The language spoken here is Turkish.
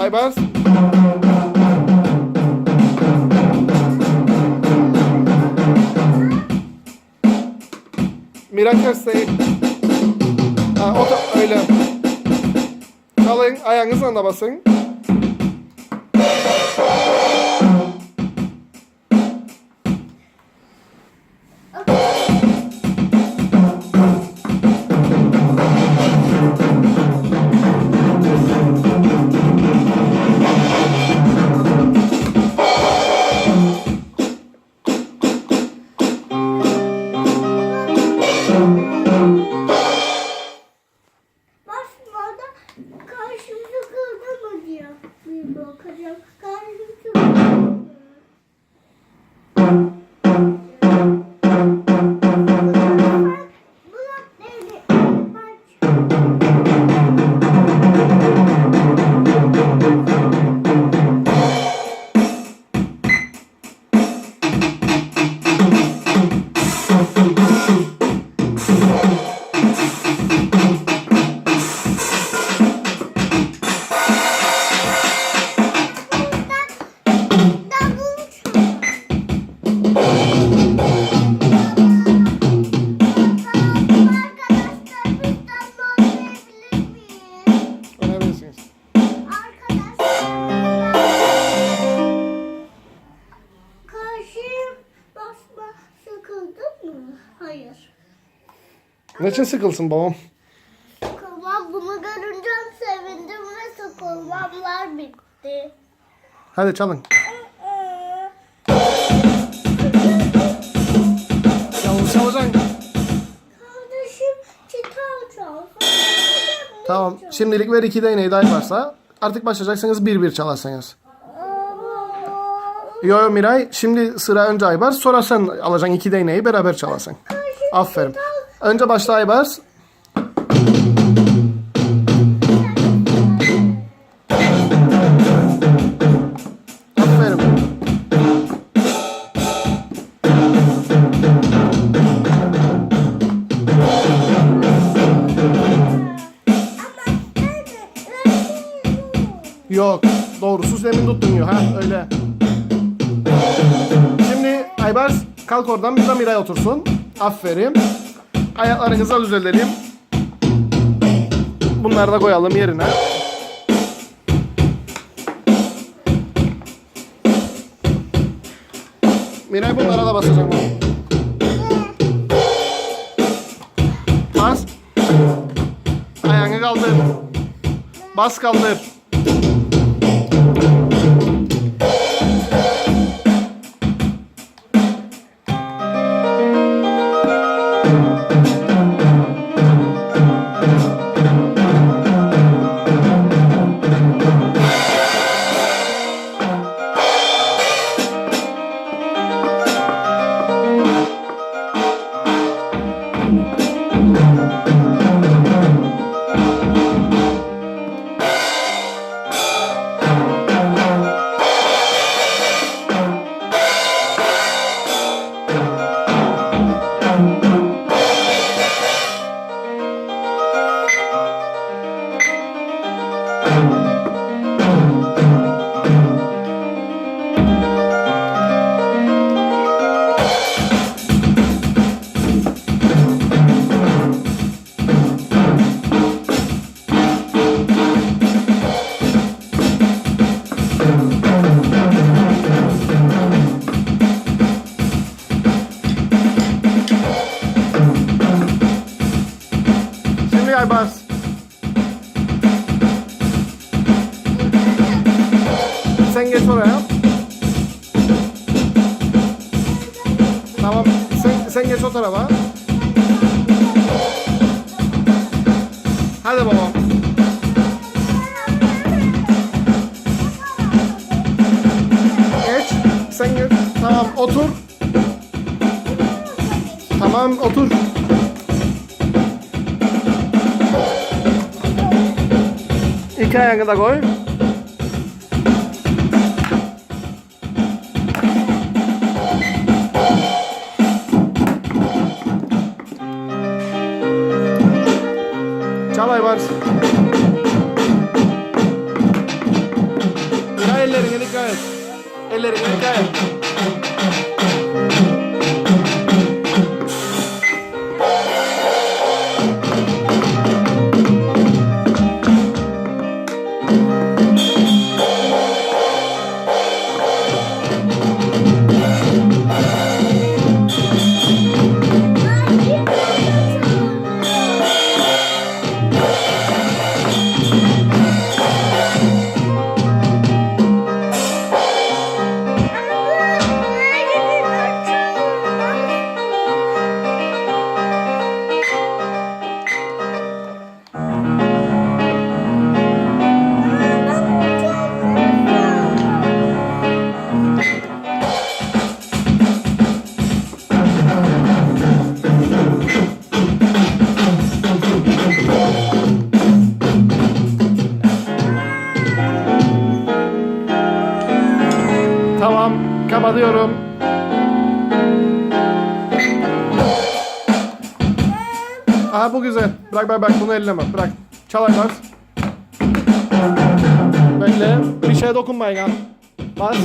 Aybars. Miray Kösteği. Ha, o da öyle. Çalın, ayağınızla da basın. Hayır. Ne için sıkılsın babam? Sıkılmam bunu görünce sevindim ve sıkılmamlar bitti. Hadi çalın. Yalnız çalacaksın. Kardeşim çital çalsın. Tamam. Şimdilik ver iki değneği daha varsa. Artık başlayacaksınız bir bir çalarsınız. Yo yo Miray. Şimdi sıra önce Aybars. Sonra sen alacaksın iki değneği beraber çalarsın. Aferin. Önce başla Aybars. Aferin. Yok. Doğrusu demin tuttun ya. Ha öyle. Şimdi Aybars kalk oradan bir Miray otursun. Aferin. Ayaklarınızı düzelelim. Bunları da koyalım yerine. Miray bunlara da basacak. Bas. Ayağını kaldır. Bas kaldır. Şimdi Aybars. Sen geç oraya. Tamam. Sen, sen geç o tarafa. Hadi babam. Geç. Sen geç. Tamam otur. Tamam otur. İki ayağını da koy. Çal Aybar. Çal ellerine dikkat et. Ellerine dikkat et. Kapatıyorum. Aha bu güzel. Bırak bırak bırak bunu elleme. Bırak. Çal Aybars. Bekle. Bir şeye dokunmayın ha. Bas.